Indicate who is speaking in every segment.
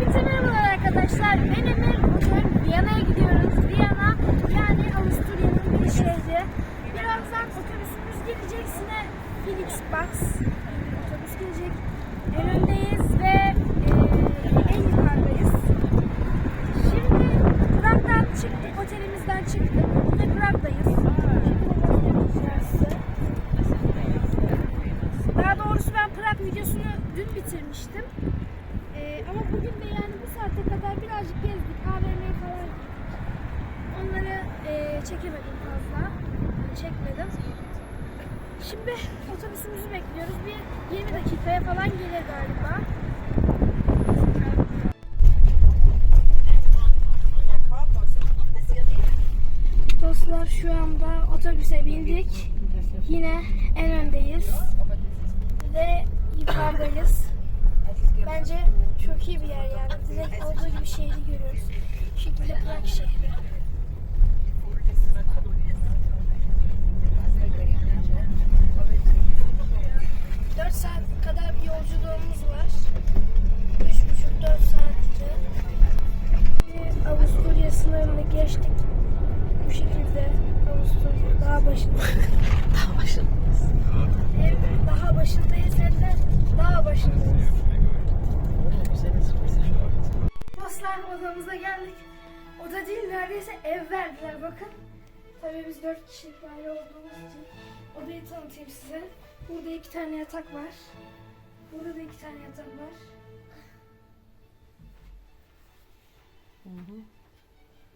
Speaker 1: Hepinize merhabalar arkadaşlar. Ben Emir. Bugün Viyana'ya gidiyoruz. Viyana yani Avusturya'nın bir şehri. Birazdan otobüsümüz gelecek. Yine Felix Box otobüs gelecek. En öndeyiz ve e, en yukarıdayız. Şimdi Prag'dan çıktık. Otelimizden çıktık. Ve Prag'dayız. Daha doğrusu ben Prag videosunu dün bitirmiştim. Ee, ama bugün de yani bu saate kadar birazcık gezdik. AVM'ye falan gittik. Onları e, çekemedim fazla. Çekmedim. Şimdi otobüsümüzü bekliyoruz. Bir 20 dakikaya falan gelir galiba. Dostlar şu anda otobüse bindik. Yine en öndeyiz. Ve yukarıdayız. Bence çok iyi bir yer yani. Direkt olduğu gibi şehri görüyoruz. Şu şekilde Prag şehri. Dört saat kadar bir yolculuğumuz var. Üç buçuk dört saatte. Ve Avusturya sınırını geçtik. Bu şekilde Avusturya daha başında.
Speaker 2: Daha başındayız.
Speaker 1: Evet, daha başındayız hem de daha başındayız. Odamıza geldik. Oda değil neredeyse ev verdiler bakın. Tabii biz dört kişilik aile olduğumuz için odayı tanıtayım size. Burada iki tane yatak var. Burada da iki tane yatak var.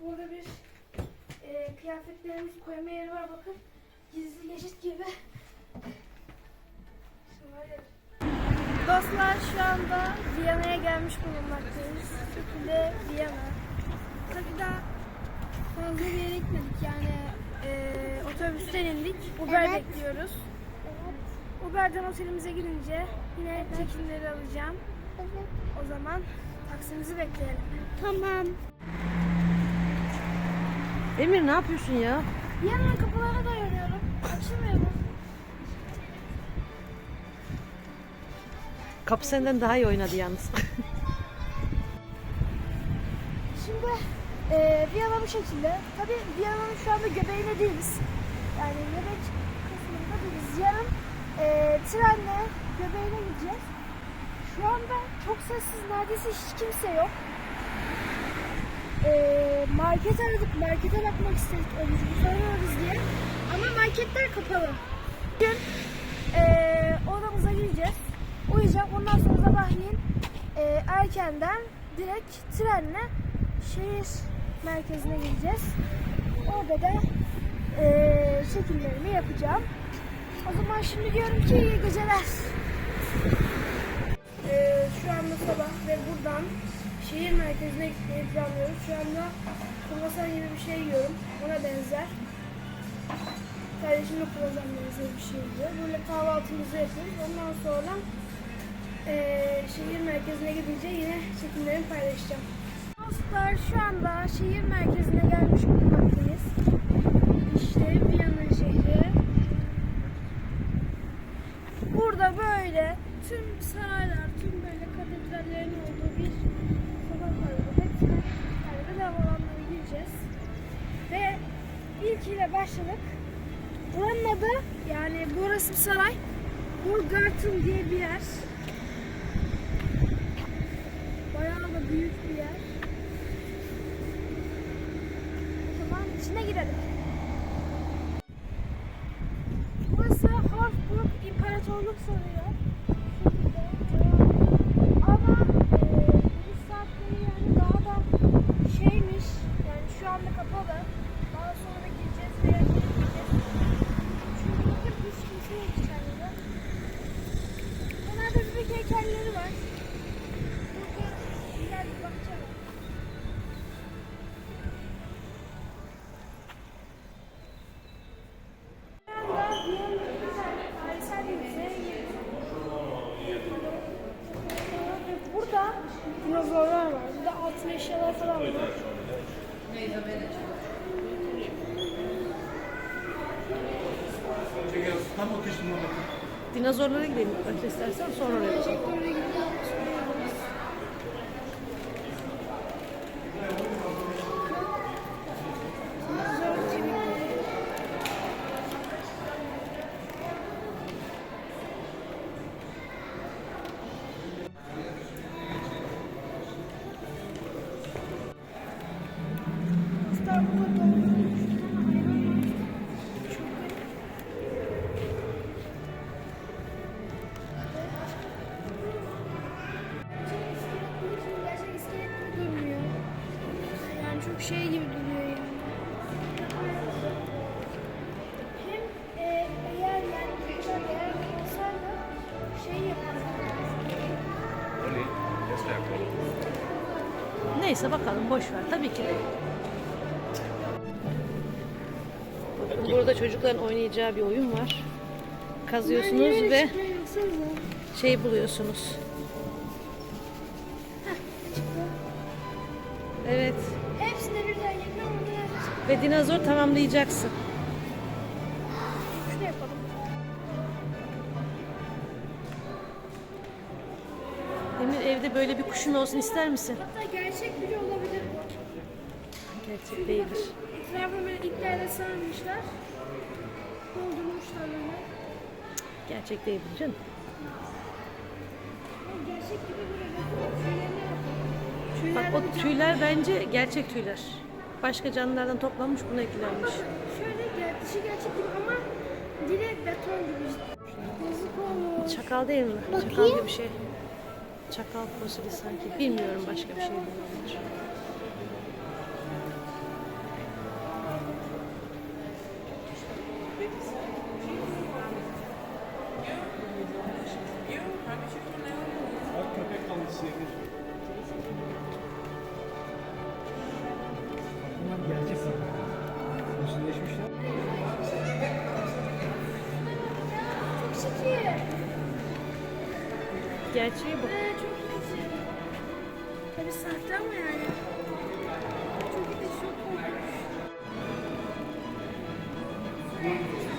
Speaker 1: Burada bir e, kıyafetlerimizi koyma yeri var bakın. Gizli geçit gibi. Şöyle. Dostlar şu anda Viyana'ya gelmiş bulunmaktayız. Bu şekilde Viyana. Tabii daha fazla bir yere gitmedik yani e, otobüsten indik. Uber bekliyoruz. Uber'den otelimize gidince yine çekimleri alacağım. O zaman taksimizi bekleyelim. Tamam.
Speaker 2: Emir ne yapıyorsun ya?
Speaker 1: Viyana'nın kapılarına dayanıyorum. Açılmıyor mu?
Speaker 2: Kapı senden daha iyi oynadı yalnız.
Speaker 1: Şimdi e, Viyana bu şekilde. Tabii Viyana'nın şu anda göbeğinde değiliz. Yani göbek kısmında değiliz. Yarın e, trenle göbeğine gideceğiz. Şu anda çok sessiz, neredeyse hiç kimse yok. E, market aradık, markete bakmak istedik olur sorarız diye. Ama marketler kapalı. Bugün e, odamıza gireceğiz. Uyuyacağım. Ondan sonra sabahleyin e, erkenden direkt trenle şehir merkezine gideceğiz. Orada da e, çekimlerimi yapacağım. O zaman şimdi diyorum ki iyi geceler. E, şu anda sabah ve buradan şehir merkezine gitmeyi planlıyoruz. Şu anda kruvasan gibi bir şey yiyorum. Ona benzer. Kardeşimle kruvasan benzer bir şey yiyor. Böyle kahvaltımızı yapıyoruz. Ondan sonra e, şehir merkezine gidince yine çekimlerimi paylaşacağım. Dostlar şu anda şehir merkezine gelmiş bulunmaktayız. İşte Viyana şehri. Burada böyle tüm saraylar, tüm böyle katedrallerin olduğu bir sokak var. Hepsine yani bedava alanlara gireceğiz. Ve ilkiyle başladık. Buranın adı yani burası bir saray. Burgartun diye bir yer. Bayağı da büyük bir yer. O zaman içine girelim. Burası Habsburg İmparatorluk sanıyor.
Speaker 2: Gidelim önce istersen sonra oraya. Neyse bakalım boş ver. Tabii ki de. Burada çocukların oynayacağı bir oyun var. Kazıyorsunuz ve şey buluyorsunuz. Evet.
Speaker 1: Hepsine birden biraz
Speaker 2: Ve dinozor tamamlayacaksın. Böyle bir kuşun olsun ister misin?
Speaker 1: Hatta gerçek biri olabilir bu.
Speaker 2: Gerçek değildir.
Speaker 1: Etrafına böyle iplerle sarmışlar. Doldurmuşlar böyle.
Speaker 2: Gerçek değildir canım.
Speaker 1: Gerçek gibi. Tüylerine bakın.
Speaker 2: Bak o tüyler bence gerçek tüyler. Başka canlılardan toplanmış buna eklenmiş.
Speaker 1: Şöyle dışı gerçek gibi ama dili beton gibi. Yazık olmuş.
Speaker 2: Çakal değil mi? Çakal
Speaker 1: Bakayım.
Speaker 2: gibi bir şey. Çakal fosili sanki. Bilmiyorum başka bir şey de olabilir.
Speaker 1: Bir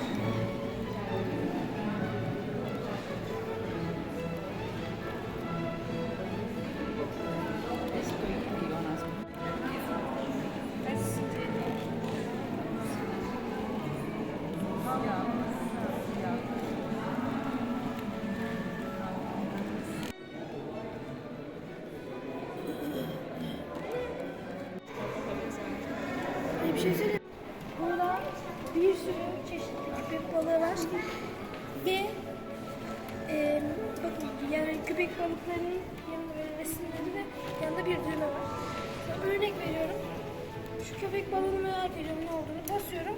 Speaker 1: Balığını merak ediyorum ne olduğunu basıyorum.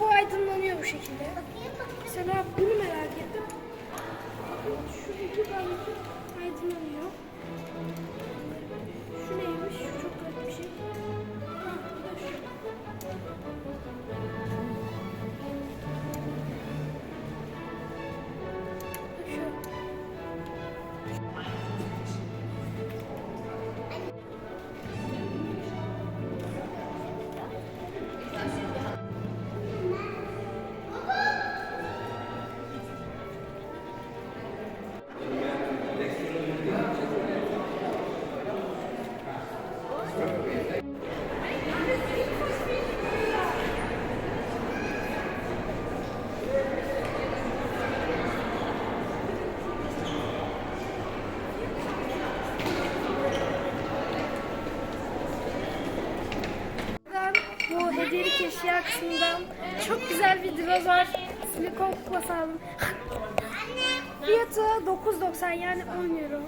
Speaker 1: Bu aydınlanıyor bu şekilde. Mesela bunu merak ettim. Şu iki balık aydınlanıyor. Şu neymiş? Çok garip bir şey. Kısmından çok güzel bir dinozor silikon kupası aldım. Fiyatı 9.90 yani 10 euro.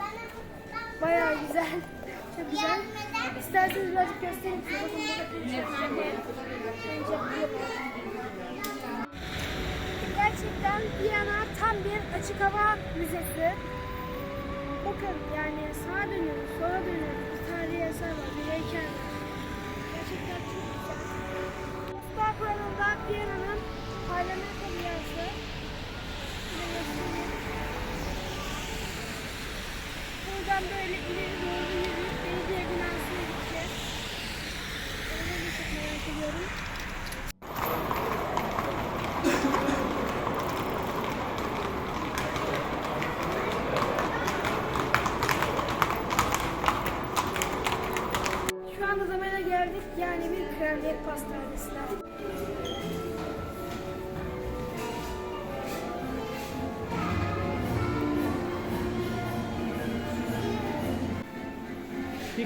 Speaker 1: Bayağı güzel. Çok güzel. İsterseniz birazcık göstereyim size. Bakın. Gerçekten Viyana tam bir açık hava müzesi. Bakın yani sağa dönüyoruz, sola dönüyoruz. Bir tarihi eser var, bir heykel var.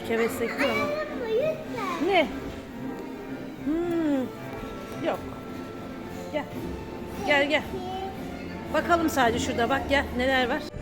Speaker 2: Büyük heveslikli ama. Ne? Hmm. Yok. Gel. Gel gel. Bakalım sadece şurada bak gel neler var.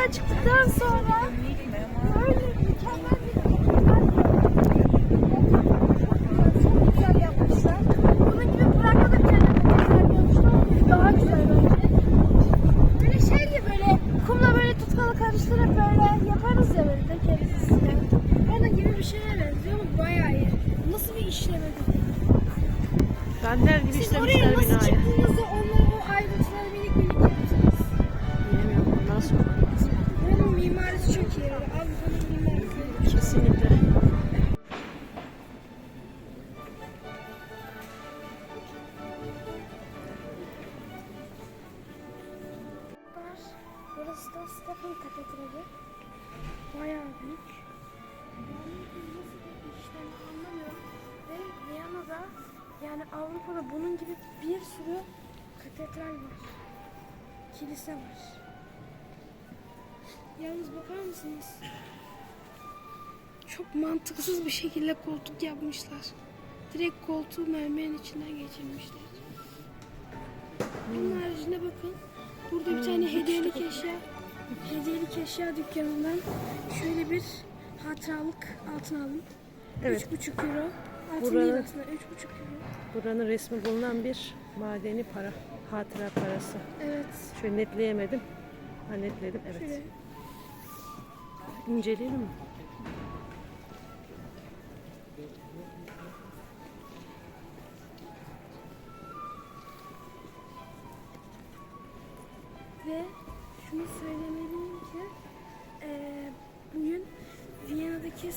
Speaker 1: 6.dan çıktıktan sonra
Speaker 2: Kesinlikle.
Speaker 1: Burası da Stefan Katedrali. Bayağı büyük. Nasıl bir yani Avrupa'da bunun gibi bir sürü katedral var. Kilise var. Yalnız bakar mısınız? Çok mantıksız bir şekilde koltuk yapmışlar. Direkt koltuğu mermerin içinden geçirmişler. Bunun haricinde bakın. Burada bir tane hediyelik eşya, hediyelik eşya dükkanından şöyle bir hatıralık altın aldım.
Speaker 2: Evet.
Speaker 1: 3,5 euro. Altın
Speaker 2: Buranın-
Speaker 1: değil aslında 3,5 euro.
Speaker 2: Buranın resmi bulunan bir madeni para. Hatıra parası.
Speaker 1: Evet.
Speaker 2: Şöyle netleyemedim. Ha netledim evet.
Speaker 1: Şöyle.
Speaker 2: İnceleyelim mi?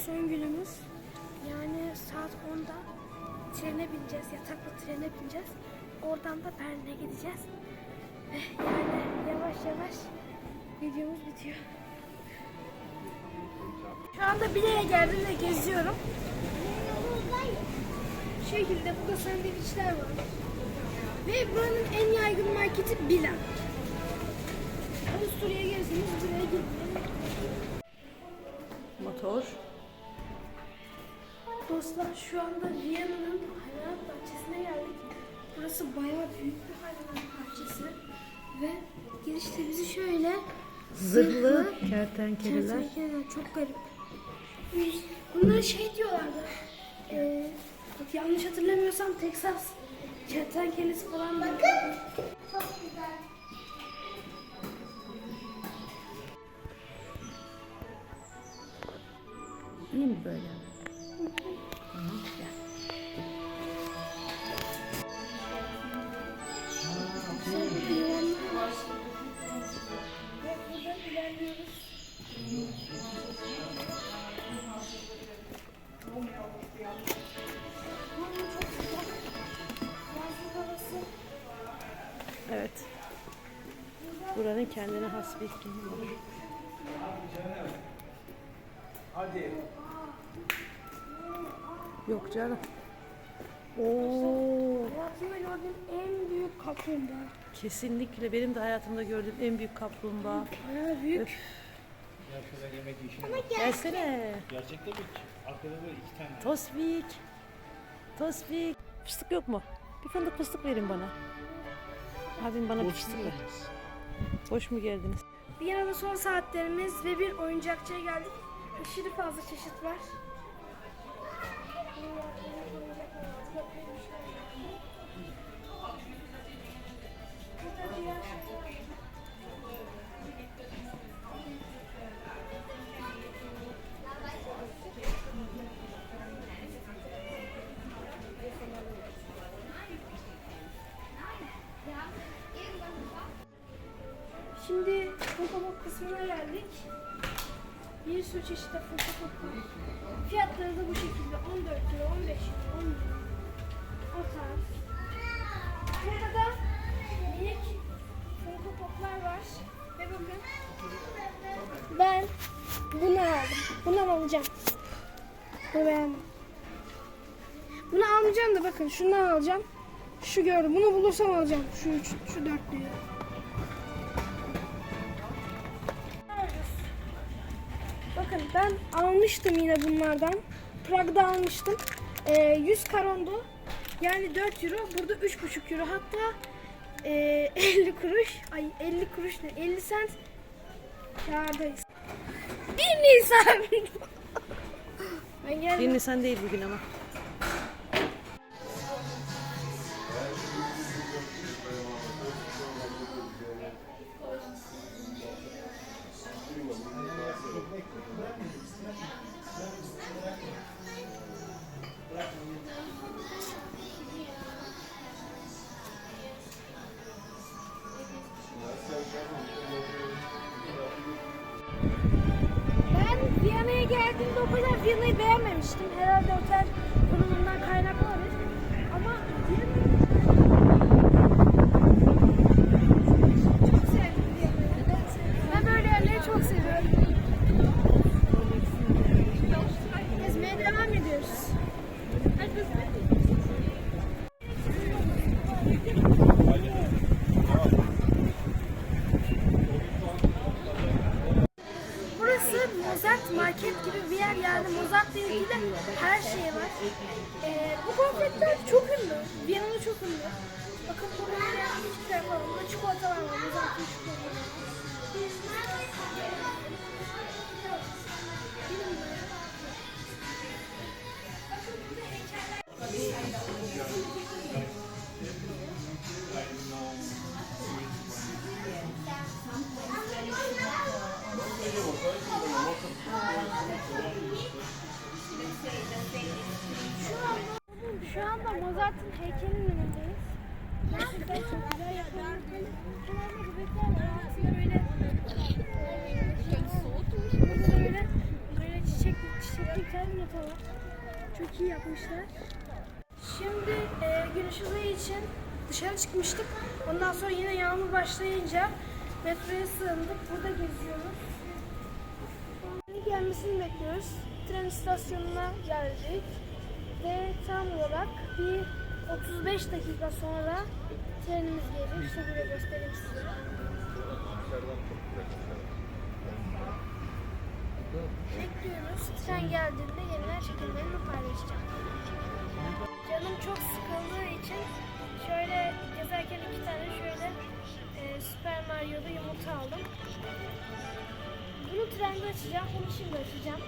Speaker 1: Son günümüz. Yani saat 10'da trene bineceğiz, yataklı trene bineceğiz. Oradan da Berlin'e gideceğiz. Ve yani yavaş yavaş videomuz bitiyor. Şu anda Bile'ye geldim ve geziyorum. Bu şekilde burada sandviçler var. Ve buranın en yaygın marketi Bila. Avusturya'ya gelirseniz buraya gidin.
Speaker 2: Motor.
Speaker 1: Dostlar şu anda Viyana'nın hayvanat bahçesine geldik. Burası bayağı büyük bir hayvanat bahçesi. Ve girişte bizi şöyle
Speaker 2: Zırhlı kertenkeleler.
Speaker 1: kertenkeleler çok garip. Bunlara şey diyorlardı. Bak yanlış hatırlamıyorsam Texas kertenkelesi falan da. Çok güzel.
Speaker 2: İyi mi böyle? Evet. Buranın kendine has bir iklimi var.
Speaker 3: Hadi.
Speaker 2: Yok canım. Oo,
Speaker 1: Hayatımda gördüğüm en büyük kaplumbağa.
Speaker 2: kesinlikle benim de hayatımda gördüğüm en büyük kaplumbağa.
Speaker 1: Bayağı büyük.
Speaker 2: Öf,
Speaker 3: Ya şurada yemek işine bak.
Speaker 2: gelsene.
Speaker 3: Gerçekte mi? Arkada böyle iki tane.
Speaker 2: Tosbik. Tosbik. Fıstık yok mu? Bir fındık fıstık verin bana. Abim bana bir fıstık ver. Hoş mu geldiniz?
Speaker 1: Viyana'da son saatlerimiz ve bir oyuncakçıya geldik. Aşırı fazla çeşit var. Şimdi Funko kısmına geldik. Bir sürü çeşit Funko Pop var. Fiyatları da bu şekilde 14 lira, 15 lira, 10 lira. O tarz. Burada da minik Funko Pop'lar var. Ve bakın. Ben bunu aldım. Bundan alacağım. Bunu beğendim. Bunu almayacağım da bakın şundan alacağım. Şu gördüm. Bunu bulursam alacağım. Şu üç, şu dörtlüyü. Almıştım yine bunlardan. Prag'da almıştım. Ee, 100 karondu. Yani 4 euro. Burada 3,5 euro. Hatta ee, 50 kuruş. Ay 50 kuruş ne? 50 sent kârdayız. 1 Nisan. ben geldim.
Speaker 2: Bir Nisan değil bugün ama.
Speaker 1: Mozart'ın heykelinin önündeyiz. Böyle Burada böyle çiçek çiçekli nota var. Çok iyi yapmışlar. Şimdi e, gün ışığı için dışarı çıkmıştık. Ondan sonra yine yağmur başlayınca metroya sığındık. Burada geziyoruz. Gelmesini bekliyoruz. Tren istasyonuna geldik. Ve tam olarak bir 35 dakika sonra trenimiz geliyor. İşte böyle göstereyim size. Bekliyoruz. Tren geldiğinde yeniden çekimlerini paylaşacağım. Canım çok sıkıldığı için şöyle gezerken iki tane şöyle e, Super Mario'lu yumurta aldım. Bunu trende açacağım. Bunu şimdi açacağım.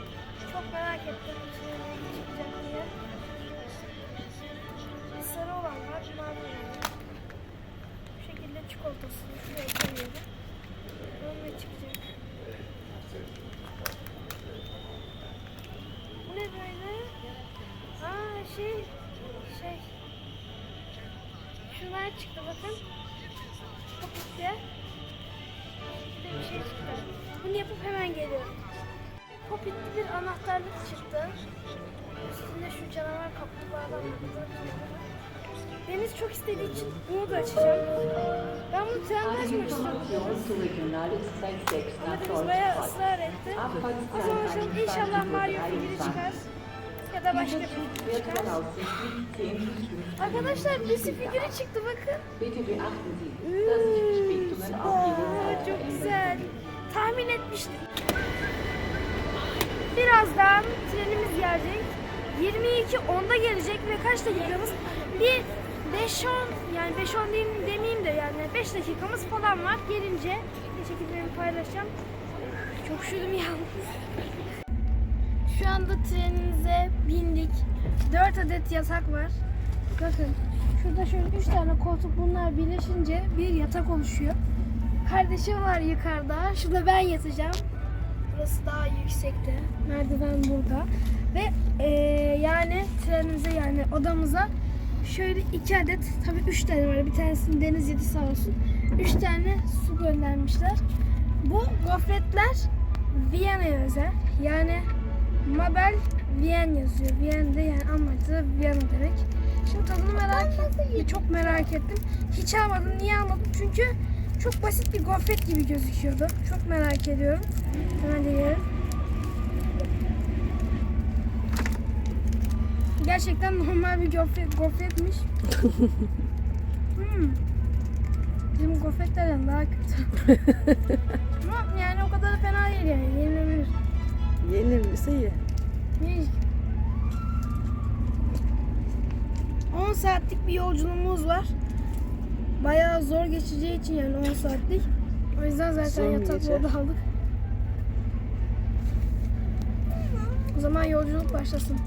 Speaker 1: Çok merak ettim. İçine ne çıkacak diye. Sarı olan var. Mavi olan var. Bu şekilde çikolatasını şuraya koyuyorum. Ne çıkacak. Bu ne böyle? Aa şey şey şunlar çıktı bakın. Kapıya. Bir şey çıktı. Bunu yapıp hemen geliyorum. Popit'li bir anahtarlık çıktı. Üstünde şu canavar kaplumbağadan var. Deniz çok istediği için bunu da açacağım. Ben bunu trende açmak istiyorum. Ama Deniz bayağı ısrar etti. O zaman şimdi inşallah Mario figürü çıkar. Ya da başka bir figür çıkar. Arkadaşlar Lucy figürü çıktı bakın. Aa, çok güzel. Tahmin etmiştim. Birazdan trenimiz gelecek. 22.10'da gelecek ve kaç dakikamız? Bir 5-10 yani 5-10 diyeyim demeyeyim de yani 5 dakikamız falan var. Gelince şekilde paylaşacağım. Çok üşüdüm yalnız. Şu anda trenimize bindik. 4 adet yatak var. Bakın şurada şöyle 3 tane koltuk bunlar birleşince bir yatak oluşuyor. Kardeşim var yukarıda. Şurada ben yatacağım. Burası daha yüksekte. Merdiven burada. Ve eee, yani trenimize yani odamıza şöyle iki adet tabii üç tane var. Bir tanesini Deniz yedi sağ olsun. Üç tane su göndermişler. Bu gofretler Viyana'ya özel. Yani Mabel Viyen yazıyor. Viyen de yani Almanca'da Viyana demek. Şimdi tadını merak ettim. Çok merak ettim. Hiç almadım. Niye almadım? Çünkü çok basit bir gofret gibi gözüküyordu. Çok merak ediyorum. Hemen deneyelim. Gerçekten normal bir gofret, gofretmiş. hmm. Bizim gofretlerden daha kötü. Ama yani o kadar da fena değil yani. Yenilebilir.
Speaker 2: Mi? iyi.
Speaker 1: Minicik. 10 saatlik bir yolculuğumuz var. Bayağı zor geçeceği için yani 10 saatlik. O yüzden zaten
Speaker 2: Zor mu
Speaker 1: yatak
Speaker 2: geçer?
Speaker 1: orada aldık. O zaman yolculuk başlasın.